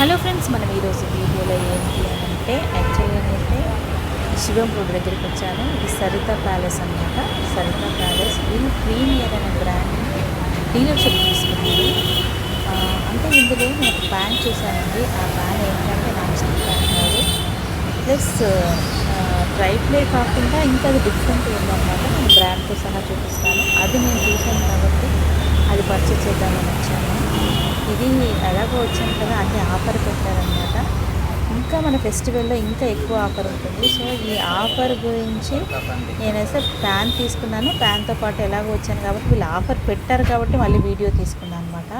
Hello friends మనం ఈరోజు వీడియోలో ఏంటి అని అంటే యాక్చువల్గా అయితే శివం రోడ్ దగ్గరికి వచ్చాను. ఇది సరిత ప్యాలెస్ అన్నమాట. సరిత ప్యాలెస్. వీళ్ళు ప్రీమియర్ అనే బ్రాండ్ డీలర్షిప్ తీసుకున్నారు అంటే ఇందులో నేను ఒక ప్యాన్ చూశానండి. ఆ ప్యాన్ ఏంటంటే నాకు స్టిక్ ప్యాన్ కాదు ప్లస్ డ్రై ప్లే కాకుండా ఇంకా అది డిఫరెంట్ ఉందన్నమాట నేను బ్రాండ్తో సహా చూపిస్తాను. అది నేను చూశాను కాబట్టి అది పర్చేస్ చేద్దామని వచ్చాను. ఇది ఎలాగో వచ్చాను కదా అంటే ఆఫర్ పెట్టారనమాట. ఇంకా మన ఫెస్టివల్లో ఇంకా ఎక్కువ ఆఫర్ ఉంటుంది. సో ఈ ఆఫర్ గురించి నేనైతే ప్యాన్ తీసుకున్నాను. ప్యాన్తో పాటు ఎలాగో వచ్చాను కాబట్టి వీళ్ళు ఆఫర్ పెట్టారు కాబట్టి మళ్ళీ వీడియో తీసుకున్నాను అనమాట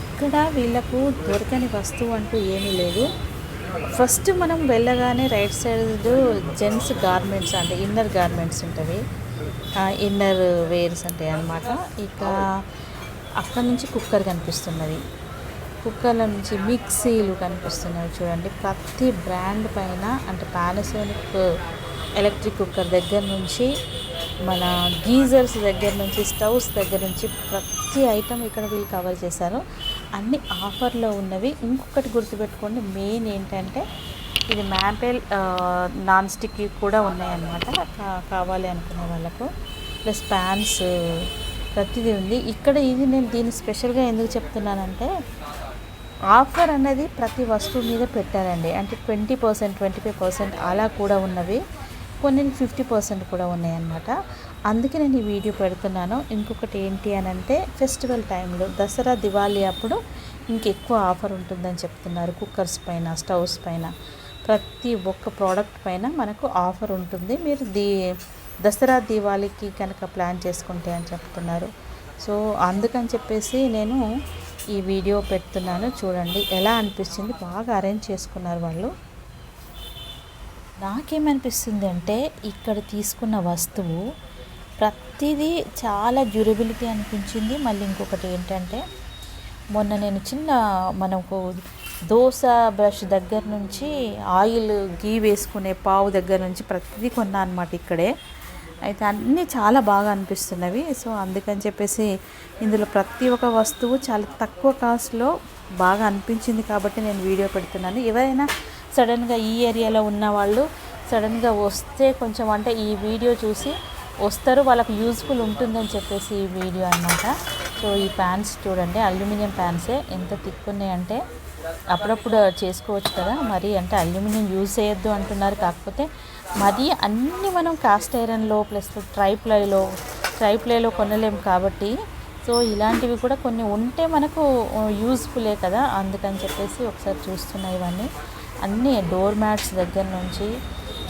ఇక్కడ వీళ్ళకు దొరకని వస్తువు అంటూ ఏమీ లేదు. ఫస్ట్ మనం వెళ్ళగానే రైట్ సైడ్ జెంట్స్ గార్మెంట్స్ అంటే ఇన్నర్ గార్మెంట్స్ ఉంటుంది ఇన్నర్ వేర్స్ ఉంటాయి అన్నమాట. ఇక అక్కడ నుంచి కుక్కర్ కనిపిస్తున్నది. కుక్కర్ల నుంచి మిక్సీలు కనిపిస్తున్నాయి చూడండి. ప్రతి బ్రాండ్ పైన అంటే పానాసోనిక్ ఎలక్ట్రిక్ కుక్కర్ దగ్గర నుంచి మన గీజర్స్ దగ్గర నుంచి స్టవ్స్ దగ్గర నుంచి ప్రతి ఐటమ్ ఇక్కడ వీళ్ళు కవర్ చేశారు. అన్ని ఆఫర్లో ఉన్నవి. ఇంకొకటి గుర్తుపెట్టుకోండి మెయిన్ ఏంటంటే ఇది మ్యాపెల్ నాన్ స్టిక్ కూడా ఉన్నాయన్నమాట. కా- కావాలి అనుకునే వాళ్ళకు. ప్లస్ ప్యాన్స్ ప్రతిదీ ఉంది. ఇక్కడ ఇది నేను దీన్ని స్పెషల్గా ఎందుకు చెప్తున్నానంటే ఆఫర్ అనేది ప్రతి వస్తువు మీద పెట్టారండి. అంటే twenty percent twenty five percent అలా కూడా ఉన్నవి. కొన్ని ఫిఫ్టీ పర్సెంట్ కూడా ఉన్నాయన్నమాట. అందుకే నేను ఈ వీడియో పెడుతున్నాను. ఇంకొకటి ఏంటి అని అంటే ఫెస్టివల్ టైంలో దసరా దివాళీ అప్పుడు ఇంకెక్కువ ఆఫర్ ఉంటుందని చెప్తున్నారు. కుక్కర్స్ పైన స్టవ్స్ పైన ప్రతి ఒక్క ప్రోడక్ట్ పైన మనకు ఆఫర్ ఉంటుంది. మీరు దీ దసరా దివాళీకి కనుక ప్లాన్ చేసుకుంటే అని చెప్తున్నారు. సో అందుకని చెప్పేసి నేను ఈ వీడియో పెడుతున్నాను. చూడండి ఎలా అనిపించింది బాగా అరేంజ్ చేసుకున్నారు వాళ్ళు. నాకేమనిపిస్తుంది అంటే ఇక్కడ తీసుకున్న వస్తువు ప్రతిదీ చాలా డ్యూరబిలిటీ అనిపించింది. మళ్ళీ ఇంకొకటి ఏంటంటే మొన్న నేను చిన్న మనకు దోశ బ్రష్ దగ్గర నుంచి ఆయిల్ గీ వేసుకునే పావు దగ్గర నుంచి ప్రతిదీ కొన్నా అనమాట ఇక్కడే. అయితే అన్నీ చాలా బాగా అనిపిస్తున్నవి. సో అందుకని చెప్పేసి ఇందులో ప్రతి ఒక్క వస్తువు చాలా తక్కువ కాస్ట్లో బాగా అనిపించింది కాబట్టి నేను వీడియో పెడుతున్నాను. ఎవరైనా సడన్గా ఈ ఏరియాలో ఉన్న వాళ్ళు సడన్గా వస్తే కొంచెం అంటే ఈ వీడియో చూసి వస్తారు. వాళ్ళకు యూజ్ఫుల్ ఉంటుందని చెప్పేసి ఈ వీడియో అన్నమాట. సో ఈ ప్యాన్స్ చూడండి. అల్యూమినియం ప్యాన్సే. ఎంత తిక్కున్నాయంటే అప్పుడప్పుడు చేసుకోవచ్చు కదా. మరి అంటే అల్యూమినియం యూజ్ చేయొద్దు అంటున్నారు. కాకపోతే మరి అన్నీ మనం కాస్ట్ ఐరన్లో ప్లస్ ట్రై ప్లైలో ట్రై ప్లైలో కొనలేము కాబట్టి సో ఇలాంటివి కూడా కొన్ని ఉంటే మనకు యూజ్ఫులే కదా. అందుకని చెప్పేసి ఒకసారి చూస్తున్నాయి ఇవన్నీ. అన్నీ డోర్ మ్యాట్స్ దగ్గర నుంచి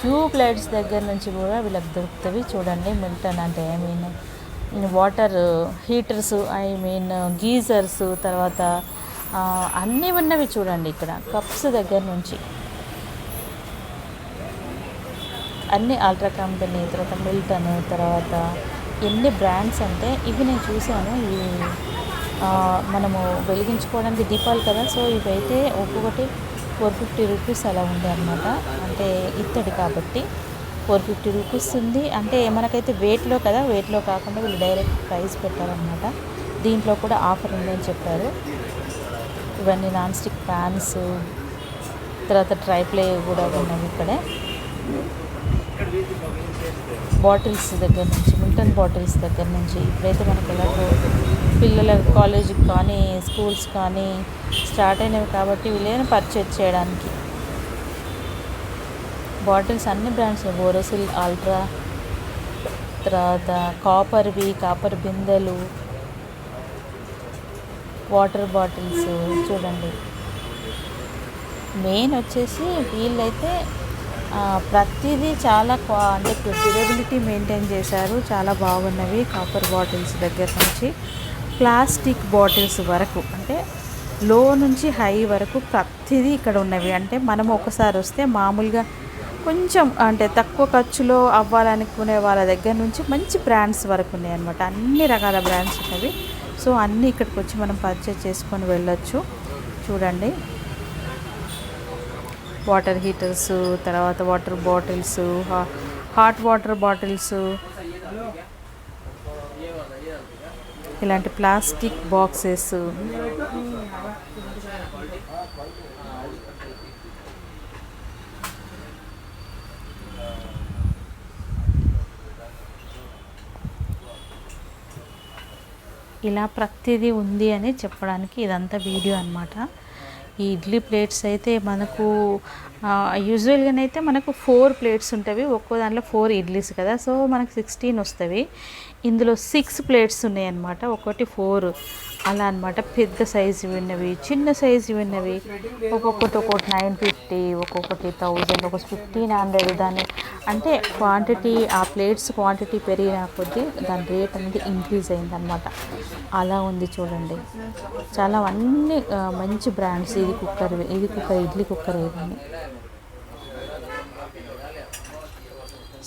ట్యూబ్ లైట్స్ దగ్గర నుంచి కూడా వీళ్ళకి దొరుకుతాయి చూడండి మిల్టన్ అంటే I mean water heaters I mean geysers తర్వాత అన్నీ ఉన్నవి చూడండి ఇక్కడ. కప్స్ దగ్గర నుంచి. అన్ని అల్ట్రా కంపెనీ తర్వాత మిల్టన్ తర్వాత ఎన్ని బ్రాండ్స్ అంటే ఇవి నేను చూశాను. ఇవి మనము వెలిగించుకోవడానికి దీపాలు కదా సో ఇవైతే ఒక్కొక్కటి ఫోర్ ఫిఫ్టీ రూపీస్ అలా ఉంది అనమాట అంటే ఇత్తడి కాబట్టి ఫోర్ ఫిఫ్టీ రూపీస్ ఉంది. అంటే మనకైతే వెయిట్లో కదా వెయిట్లో కాకుండా వీళ్ళు డైరెక్ట్ ప్రైస్ పెట్టారనమాట దీంట్లో కూడా ఆఫర్ ఉందని చెప్పారు. ఇవన్నీ నాన్ స్టిక్ ప్యాన్స్ తర్వాత ట్రై ప్లే కూడా ఉన్నవి ఇక్కడే. బాటిల్స్ దగ్గర నుంచి మిల్టన్ బాటిల్స్ దగ్గర నుంచి ఇప్పుడైతే మనకి ఎలాగో పిల్లల కాలేజీకి కానీ స్కూల్స్ కానీ స్టార్ట్ అయినవి కాబట్టి వీళ్ళని పర్చేజ్ చేయడానికి? బాటిల్స్ అన్ని బ్రాండ్స్ బోరోసిల్ అల్ట్రా తర్వాత కాపర్వి కాపర్ బిందెలు వాటర్ బాటిల్స్ చూడండి. మెయిన్ వచ్చేసి వీళ్ళైతే ప్రతిదీ చాలా క్వా అంటే డ్యూరబిలిటీ మెయింటైన్ చేశారు. చాలా బాగున్నవి కాపర్ బాటిల్స్ దగ్గర నుంచి. ప్లాస్టిక్ బాటిల్స్ వరకు అంటే లో నుంచి హై వరకు ప్రతిదీ ఇక్కడ ఉన్నవి. అంటే మనం ఒకసారి వస్తే మామూలుగా కొంచెం అంటే తక్కువ ఖర్చులో అవ్వాలనుకునే వాళ్ళ దగ్గర నుంచి మంచి బ్రాండ్స్ వరకు ఉన్నాయి అనమాట అన్ని రకాల బ్రాండ్స్ ఉన్నవి. సో అన్నీ ఇక్కడికి వచ్చి మనం పర్చేజ్ చేసుకొని వెళ్ళొచ్చు. చూడండి. వాటర్ హీటర్స్ తర్వాత water bottles hot water bottles ఇలాంటి ప్లాస్టిక్ బాక్సెస్. ఇలా ప్రతిదీ ఉంది అని చెప్పడానికి ఇదంతా వీడియో అనమాట ఈ ఇడ్లీ ప్లేట్స్ అయితే మనకు యూజువల్గానైతే మనకు ఫోర్ ప్లేట్స్ ఉంటుంది ఒక్కో దాంట్లో ఫోర్ ఇడ్లీస్ కదా. సో మనకు సిక్స్టీన్ వస్తుంది ఇందులో సిక్స్ ప్లేట్స్ ఉన్నాయన్నమాట. ఒకటి ఫోర్. అలా అనమాట పెద్ద సైజు విన్నవి చిన్న సైజు విన్నవి. ఒక్కొక్కటి ఒక్కొక్కటి నైన్ ఫిఫ్టీ ఒక్కొక్కటి థౌజండ్ ఒక ఫిఫ్టీన్ హండ్రెడ్ దాని అంటే క్వాంటిటీ ఆ ప్లేట్స్ క్వాంటిటీ పెరిగిన కొద్దీ దాని రేట్ అనేది ఇంక్రీజ్ అయిందనమాట అలా ఉంది చూడండి. చాలా అన్ని మంచి బ్రాండ్స్. ఇది కుక్కర్ ఇది కుక్కర్ ఇడ్లీ కుక్కర్ ఇవన్నీ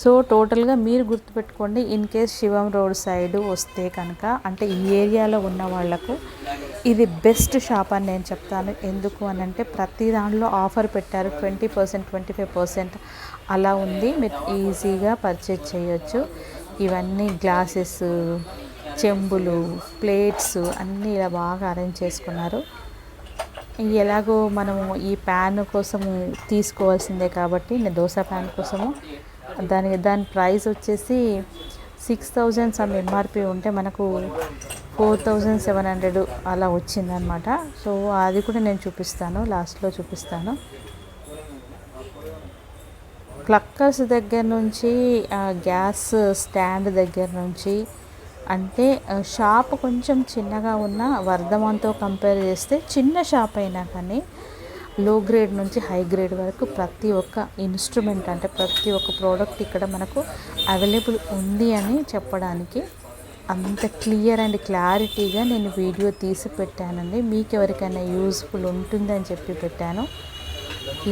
సో టోటల్గా మీరు గుర్తుపెట్టుకోండి in case Shivam road side వస్తే కనుక అంటే ఈ ఏరియాలో ఉన్న వాళ్ళకు ఇది బెస్ట్ షాప్ అని నేను చెప్తాను. ఎందుకు అని అంటే ప్రతి దాంట్లో ఆఫర్ పెట్టారు twenty percent twenty five percent అలా ఉంది. మీరు ఈజీగా పర్చేజ్ చేయొచ్చు. ఇవన్నీ గ్లాసెస్ చెంబులు ప్లేట్స్ అన్నీ ఇలా బాగా అరేంజ్ చేసుకున్నారు. ఎలాగో మనము ఈ ప్యాన్ కోసము తీసుకోవాల్సిందే కాబట్టి నేను దోశ ప్యాన్ కోసము దాని దాని ప్రైస్ వచ్చేసి సిక్స్ థౌజండ్ సమ్ ఎంఆర్పి ఉంటే మనకు ఫోర్ థౌజండ్ సెవెన్ హండ్రెడ్ అలా వచ్చిందనమాట సో అది కూడా నేను చూపిస్తాను లాస్ట్లో చూపిస్తాను. క్లక్కర్స్ దగ్గర నుంచి గ్యాస్ స్టాండ్ దగ్గర నుంచి అంటే షాప్ కొంచెం చిన్నగా ఉన్న వర్ధమాన్తో కంపేర్ చేస్తే చిన్న షాప్ అయినా కానీ లో గ్రేడ్ నుంచి హై గ్రేడ్ వరకు ప్రతి ఒక్క ఇన్స్ట్రుమెంట్ అంటే ప్రతి ఒక్క ప్రోడక్ట్ ఇక్కడ మనకు అవైలబుల్ ఉంది అని చెప్పడానికి అంత క్లియర్ అండ్ క్లారిటీగా నేను వీడియో తీసి పెట్టానండి. మీకు ఎవరికైనా యూస్ఫుల్ ఉంటుందని చెప్పి పెట్టాను.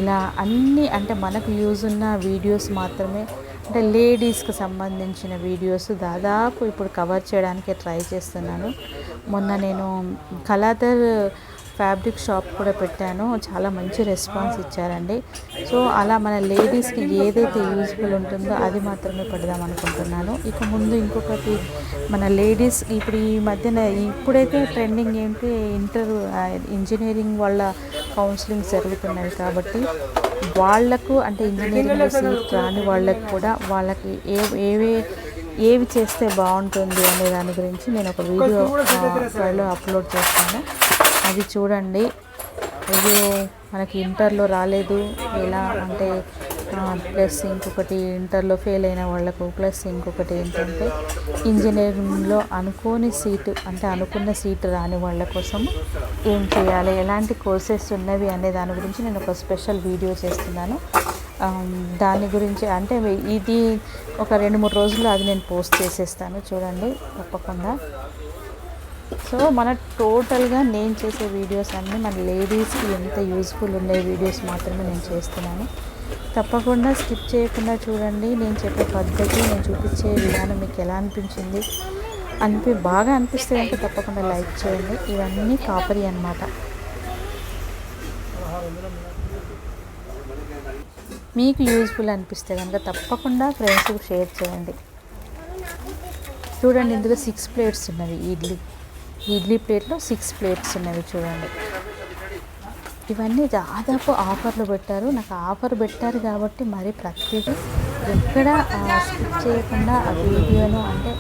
ఇలా అన్నీ అంటే మనకు యూజ్ ఉన్న వీడియోస్ మాత్రమే అంటే లేడీస్కి సంబంధించిన వీడియోస్ దాదాపు ఇప్పుడు కవర్ చేయడానికి ట్రై చేస్తున్నాను. మొన్న నేను కలాదర్ ఫ్యాబ్రిక్ షాప్ కూడా పెట్టాను. చాలా మంచి రెస్పాన్స్ ఇచ్చారండి. సో అలా మన లేడీస్కి ఏదైతే యూజ్ఫుల్ ఉంటుందో అది మాత్రమే పెడదాం అనుకుంటున్నాను. ఇక ముందు ఇంకొకటి మన లేడీస్ ఇప్పుడు ఈ మధ్యన ఇప్పుడైతే ట్రెండింగ్ ఏంటి ఇంటర్ ఇంజనీరింగ్ వాళ్ళ కౌన్సిలింగ్ జరుగుతున్నాయి కాబట్టి వాళ్ళకు అంటే ఇంజనీరింగ్లో సీట్ రాని వాళ్ళకు కూడా వాళ్ళకి ఏ ఏవే ఏవి చేస్తే బాగుంటుంది అనే దాని గురించి నేను ఒక వీడియో త్వరలో అప్లోడ్ చేస్తాను. అది చూడండి. ఇది మనకి ఇంటర్లో రాలేదు. ఎలా అంటే ప్లస్ ఇంకొకటి ఇంటర్లో ఫెయిల్ అయిన వాళ్ళకు ప్లస్ ఇంకొకటి ఏంటంటే ఇంజనీరింగ్లో అనుకోని సీటు అంటే అనుకున్న సీటు రాని వాళ్ళ కోసం ఏం చేయాలి? ఎలాంటి కోర్సెస్ ఉన్నవి అనే దాని గురించి నేను ఒక స్పెషల్ వీడియో చేస్తున్నాను. దాని గురించి అంటే ఇది ఒక రెండు మూడు రోజుల్లో అది నేను పోస్ట్ చేసేస్తాను. చూడండి తప్పకుండా. సో మన టోటల్గా నేను చేసే వీడియోస్ అన్నీ మన లేడీస్కి ఎంత యూస్ఫుల్ ఉండే వీడియోస్ మాత్రమే నేను చేస్తున్నాను. తప్పకుండా స్కిప్ చేయకుండా చూడండి. నేను చెప్పే పద్ధతి నేను చూపించే విధానం మీకు ఎలా అనిపించింది? అనిపి బాగా అనిపిస్తే అంటే తప్పకుండా లైక్ చేయండి. ఇవన్నీ కాపరి అన్నమాట. మీకు యూస్ఫుల్ అనిపిస్తే కనుక తప్పకుండా ఫ్రెండ్స్కి షేర్ చేయండి. చూడండి ఇందులో సిక్స్ ప్లేట్స్ ఉన్నవి ఇడ్లీ. ఇడ్లీ ప్లేట్లో సిక్స్ ప్లేట్స్ ఉన్నవి చూడండి. ఇవన్నీ దాదాపు ఆఫర్లు పెట్టారు. నాకు ఆఫర్ పెట్టారు కాబట్టి మరి ప్రతిదీ ఎక్కడ స్కిప్ చేయకుండా ఆ వీడియోను అంటే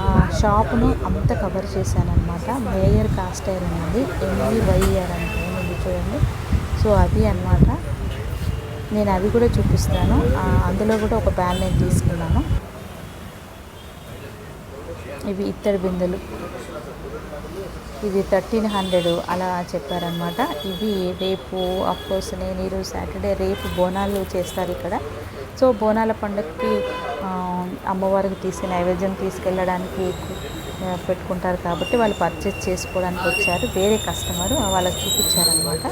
ఆ, షాప్ను అంత కవర్ చేశాను అనమాట మేయర్ కాస్ట్ ఐరన్ ఉంది ఎంఈవైఆర్ అంటే ఉంది చూడండి. సో అది అన్నమాట. నేను అవి కూడా చూపిస్తాను. అందులో కూడా ఒక బ్యాన్ నేను తీసుకున్నాను. ఇవి ఇత్తడి బిందెలు. ఇది థర్టీన్ హండ్రెడ్ అలా చెప్పారనమాట ఇవి రేపు అఫ్కోర్స్ నేను ఈరోజు సాటర్డే రేపు బోనాలు చేస్తారు ఇక్కడ. సో బోనాల పండుగకి అమ్మవారికి తీసి నైవేద్యం తీసుకెళ్ళడానికి పెట్టుకుంటారు కాబట్టి వాళ్ళు పర్చేస్ చేసుకోవడానికి వచ్చారు. వేరే కస్టమర్ వాళ్ళకి చూపించారనమాట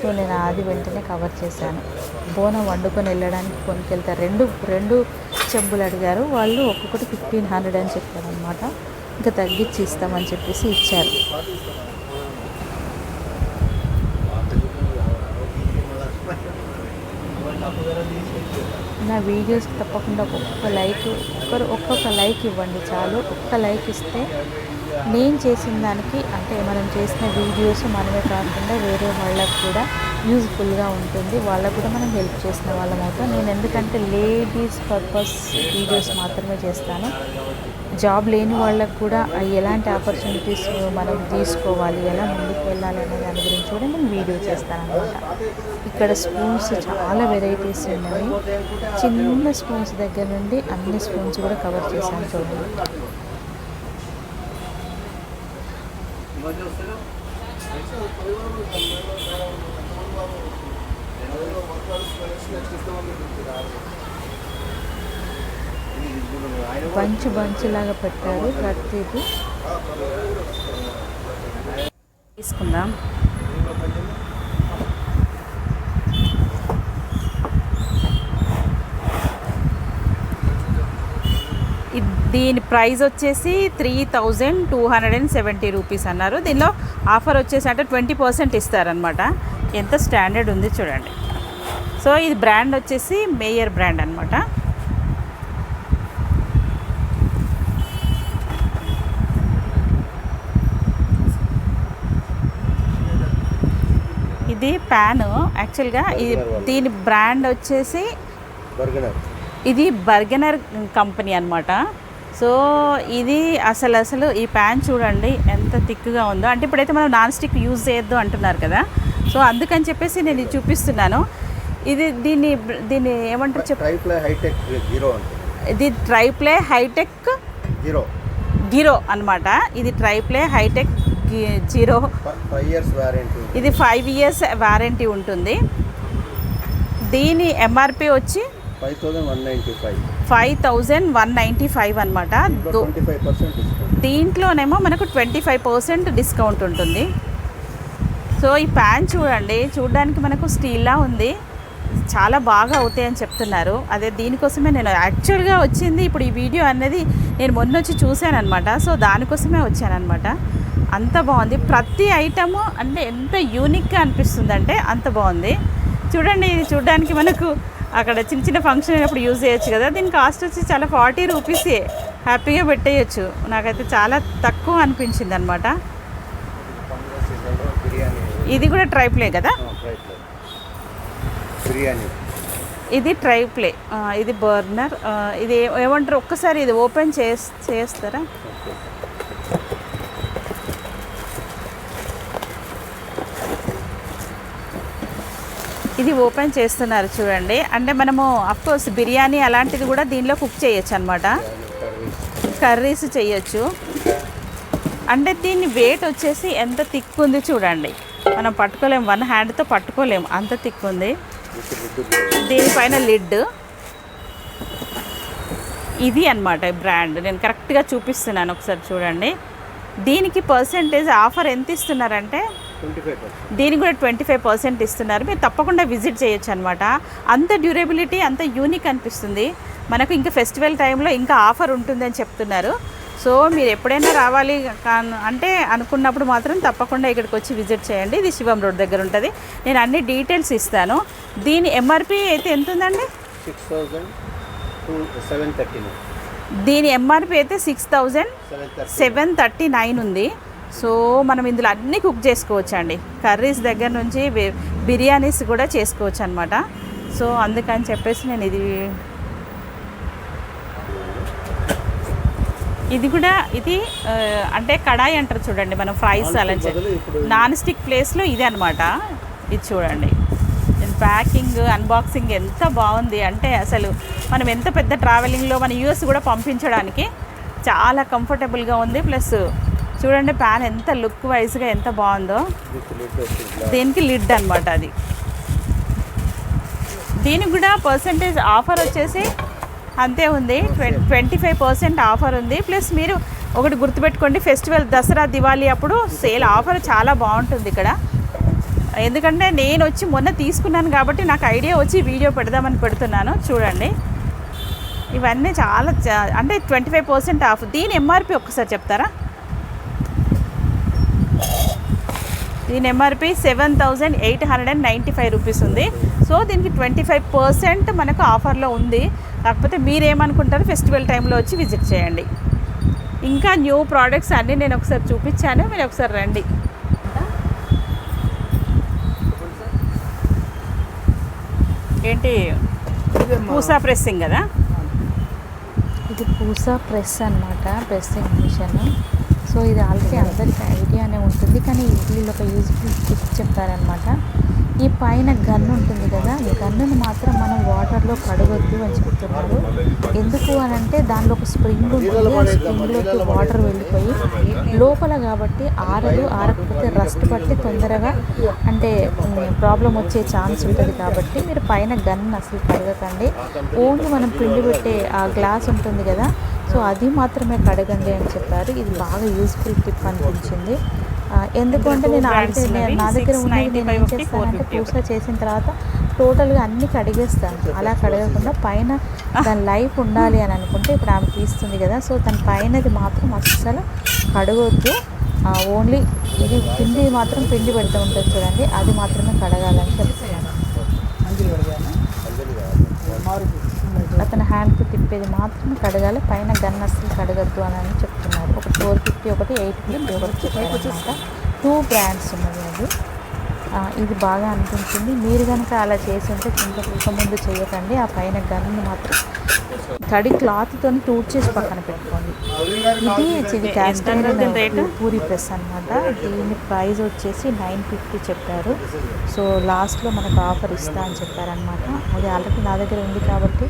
సో నేను అది వెంటనే కవర్ చేశాను. బోనం వండుకొని వెళ్ళడానికి కొనుకెళ్తారు రెండు రెండు చెంబులు అడిగారు. వాళ్ళు ఒక్కొక్కటి ఫిఫ్టీన్ హండ్రెడ్ అని చెప్పారనమాట ఇంకా తగ్గించి ఇస్తామని చెప్పేసి ఇచ్చారు. నా వీడియోస్ తప్పకుండా ఒక్కొక్క లైక్ ఒక్కరు ఒక్కొక్క లైక్ ఇవ్వండి చాలు. ఒక్క లైక్ ఇస్తే నేను చేసిన దానికి అంటే మనం చేసిన వీడియోస్ మనమే కాకుండా వేరే వాళ్ళకు కూడా యూజ్ఫుల్గా ఉంటుంది. వాళ్ళకు కూడా మనం హెల్ప్ చేసిన వాళ్ళం అవుతాం. నేను ఎందుకంటే లేడీస్ పర్పస్ వీడియోస్ మాత్రమే చేస్తాను. జాబ్ లేని వాళ్ళకు కూడా ఎలాంటి ఆపర్చునిటీస్ మనం తీసుకోవాలి ఎలా ముందుకు వెళ్ళాలి అనే దాని గురించి కూడా నేను వీడియో చేస్తాను అనమాట ఇక్కడ స్పూన్స్ చాలా వెరైటీస్ ఉన్నాయి. చిన్న స్పూన్స్ దగ్గర నుండి అన్ని స్పూన్స్ కూడా కవర్ చేశాను చూడండి. బంచ్ బంచ్ లాగా పెట్టారు ప్రతిది. తీసుకుందాం. దీని ప్రైస్ వచ్చేసి three thousand two hundred and seventy rupees అన్నారు. దీనిలో ఆఫర్ వచ్చేసి అంటే ట్వంటీ పర్సెంట్ ఇస్తారనమాట ఎంత స్టాండర్డ్ ఉంది చూడండి. సో ఇది బ్రాండ్ వచ్చేసి మేయర్ బ్రాండ్ అనమాట ఇది ప్యాన్. యాక్చువల్గా ఇది దీని బ్రాండ్ వచ్చేసి ఇది బర్గనర్ కంపెనీ అన్నమాట. సో ఇది అసలు అసలు ఈ ప్యాన్ చూడండి ఎంత థిక్గా ఉందో. అంటే ఇప్పుడైతే మనం నాన్ స్టిక్ యూజ్ చేయొద్దు అంటున్నారు కదా. సో అందుకని చెప్పేసి నేను ఇది చూపిస్తున్నాను. ఇది దీన్ని దీన్ని ఏమంటారు చెప్ప హైటెక్ జీరో ఇది ట్రైప్లే హైటెక్ జీరో. గిరో అన్నమాట. ఇది tri ply hi tech zero. ఇది ఫైవ్ ఇయర్స్ వారంటీ ఉంటుంది. దీని ఎంఆర్పి వచ్చి five thousand one ninety five. అనమాట దీంట్లోనేమో మనకు ట్వంటీ ఫైవ్ పర్సెంట్ డిస్కౌంట్ ఉంటుంది. సో ఈ ప్యాన్ చూడండి. చూడడానికి మనకు స్టీల్లా ఉంది. చాలా బాగా అవుతాయని చెప్తున్నారు. అదే దీనికోసమే నేను యాక్చువల్గా వచ్చింది. ఇప్పుడు ఈ వీడియో అనేది నేను మొన్న వచ్చి చూశానమాట సో దానికోసమే వచ్చానమాట అంత బాగుంది. ప్రతి ఐటము అంటే ఎంత యూనిక్గా అనిపిస్తుంది అంటే అంత బాగుంది. చూడండి ఇది చూడడానికి మనకు అక్కడ చిన్న చిన్న ఫంక్షన్ అయినప్పుడు యూజ్ చేయొచ్చు కదా. దీని కాస్ట్ వచ్చి చాలా ఫార్టీ రూపీసే. హ్యాపీగా పెట్టేయచ్చు. నాకైతే చాలా తక్కువ అనిపించింది అనమాట ఇది కూడా ట్రై ప్లే కదా? బిర్యానీ. ఇది ట్రై ప్లే. ఇది బర్నర్. ఇది ఏమంటారు? ఒక్కసారి ఇది ఓపెన్ చేస్ చేస్తారా? ఇది ఓపెన్ చేస్తున్నారు చూడండి. అంటే మనము అఫ్కోర్స్ బిర్యానీ అలాంటిది కూడా దీనిలో కుక్ చేయొచ్చు అనమాట కర్రీస్ చేయొచ్చు. అంటే దీని వెయిట్ వచ్చేసి ఎంత థిక్ ఉంది చూడండి. మనం పట్టుకోలేము వన్ హ్యాండ్తో పట్టుకోలేము అంత థిక్ ఉంది. దీనిపైన లిడ్ ఇది అన్నమాట బ్రాండ్ నేను కరెక్ట్గా చూపిస్తున్నాను ఒకసారి చూడండి. దీనికి పర్సెంటేజ్ ఆఫర్ ఎంత ఇస్తున్నారంటే దీనికి కూడా ట్వంటీ ఫైవ్ పర్సెంట్ ఇస్తున్నారు. మీరు తప్పకుండా విజిట్ చేయొచ్చు అనమాట అంత డ్యూరబిలిటీ అంత యూనిక్ అనిపిస్తుంది. మనకు ఇంకా ఫెస్టివల్ టైంలో ఇంకా ఆఫర్ ఉంటుందని చెప్తున్నారు. సో మీరు ఎప్పుడైనా రావాలి అంటే అనుకున్నప్పుడు మాత్రం తప్పకుండా ఇక్కడికి వచ్చి విజిట్ చేయండి. ఇది శివం రోడ్ దగ్గర ఉంటుంది. నేను అన్ని డీటెయిల్స్ ఇస్తాను. దీని ఎంఆర్పి అయితే ఎంత ఉందండి సిక్స్ సెవెన్ థర్టీ దీని ఎంఆర్పి అయితే six thousand seven thirty nine ఉంది. సో మనం ఇందులో అన్నీ కుక్ చేసుకోవచ్చు అండి కర్రీస్ దగ్గర నుంచి బిర్యానీస్ కూడా చేసుకోవచ్చు అనమాట సో అందుకని చెప్పేసి నేను ఇది ఇది కూడా ఇది అంటే కడాయి అంటారు చూడండి మనం ఫ్రైస్ అలా నాన్ స్టిక్ ప్లేస్లో ఇది అనమాట ఇది చూడండి. ప్యాకింగ్ అన్బాక్సింగ్ ఎంత బాగుంది. అంటే అసలు మనం ఎంత పెద్ద ట్రావెలింగ్లో మన యూఎస్ కూడా పంపించడానికి చాలా కంఫర్టబుల్గా ఉంది. ప్లస్ చూడండి ప్యాన్ ఎంత లుక్ వైజ్గా ఎంత బాగుందో. దీనికి లిడ్ అనమాట అది. దీనికి కూడా పర్సంటేజ్ ఆఫర్ వచ్చేసి అంతే ఉంది. ట్వంటీ ఫైవ్ పర్సెంట్ ఆఫర్ ఉంది. ప్లస్ మీరు ఒకటి గుర్తుపెట్టుకోండి ఫెస్టివల్ దసరా దివాళీ అప్పుడు సేల్ ఆఫర్ చాలా బాగుంటుంది ఇక్కడ. ఎందుకంటే నేను వచ్చి మొన్న తీసుకున్నాను కాబట్టి నాకు ఐడియా వచ్చి వీడియో పెడదామని పెడుతున్నాను. చూడండి. ఇవన్నీ చాలా చా- అంటే ట్వంటీ ఫైవ్ పర్సెంట్ ఆఫ్ దీని ఎంఆర్పి ఒక్కసారి చెప్తారా? దీని MRP seven thousand eight hundred and ninety five rupees ఉంది. సో దీనికి ట్వంటీ ఫైవ్ పర్సెంట్ మనకు ఆఫర్లో ఉంది. కాకపోతే మీరేమనుకుంటారు ఫెస్టివల్ టైంలో వచ్చి విజిట్ చేయండి. ఇంకా న్యూ ప్రోడక్ట్స్ అన్నీ నేను ఒకసారి చూపించాను. మీరు ఒకసారి రండి. ఏంటి? పూసా ప్రెస్సింగ్ కదా? ఇది పూసా ప్రెస్ అన్నమాట ప్రెస్సింగ్ మిషన్ సో ఇది ఆల్రెడీ అందరికీ ఐడియానే ఉంటుంది కానీ వీళ్ళు ఒక యూజ్ఫుల్ టిప్ చెప్తారనమాట ఈ పైన గన్ను ఉంటుంది కదా ఈ గన్నుని మాత్రం మనం వాటర్లో కడగొద్దు అని చెప్తున్నారు. ఎందుకు అని అంటే దానిలో ఒక స్ప్రింగ్ ఉంటుంది ఆ స్ప్రింగ్లోకి వాటర్ వెళ్ళిపోయి లోపల కాబట్టి ఆరదు ఆరకపోతే రస్ట్ పట్టి తొందరగా అంటే ప్రాబ్లం వచ్చే ఛాన్స్ ఉంటుంది కాబట్టి మీరు పైన గన్ అసలు కడగకండి. ఓన్లీ మనం పిండి పెట్టే ఆ గ్లాస్ ఉంటుంది కదా సో అది మాత్రమే కడగండి అని చెప్పారు. ఇది బాగా యూస్ఫుల్ టిప్ అనిపించింది. ఎందుకంటే నేను ఆల్రెడీ నా దగ్గర ఉన్నది నేను ఏం చేస్తానంటే పూస చేసిన తర్వాత టోటల్గా అన్ని కడిగేస్తాను. అలా కడగకుండా పైన దాని లైఫ్ ఉండాలి అని అనుకుంటే ఇప్పుడు ఆమె తీస్తుంది కదా. సో దాని పైనది మాత్రం అస్సలు కడగొద్దు. ఓన్లీ ఇది పిండి మాత్రం పిండి పెడుతూ ఉంటుంది చూడండి. అది మాత్రమే కడగాలని చెప్తున్నాను. అతను హ్యాండ్తో తిప్పేది మాత్రం కడగాలి. పైన గన్ అస్సలు కడగద్దు అని ఒకటి ఫోర్ ఫిఫ్టీ ఒకటి ఎయిట్ ఫిఫ్టీ ఒకటి చెప్పారనమాట టూ బ్రాండ్స్ ఉన్నది అది ఇది బాగా అనిపించింది. మీరు కనుక అలా చేసి ఉంటే కింద ఇక ముందు చేయకండి ఆ పైన గన్ను మాత్రం తడి క్లాత్తో చేసి పక్కన పెట్టుకోండి. ఇది ఇది పూరి ప్రెస్ అనమాట దీని ప్రైస్ వచ్చేసి నైన్ ఫిఫ్టీ చెప్పారు. సో లాస్ట్లో మనకు ఆఫర్ ఇస్తా అని చెప్పారనమాట అది ఆల్రెడీ నా దగ్గర ఉంది కాబట్టి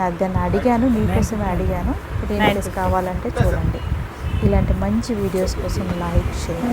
నా దాన్ని అడిగాను. మీకోసమే అడిగాను. ఇది కావాలంటే చూడండి. ఇలాంటి మంచి వీడియోస్ కోసం లైక్ షేర్.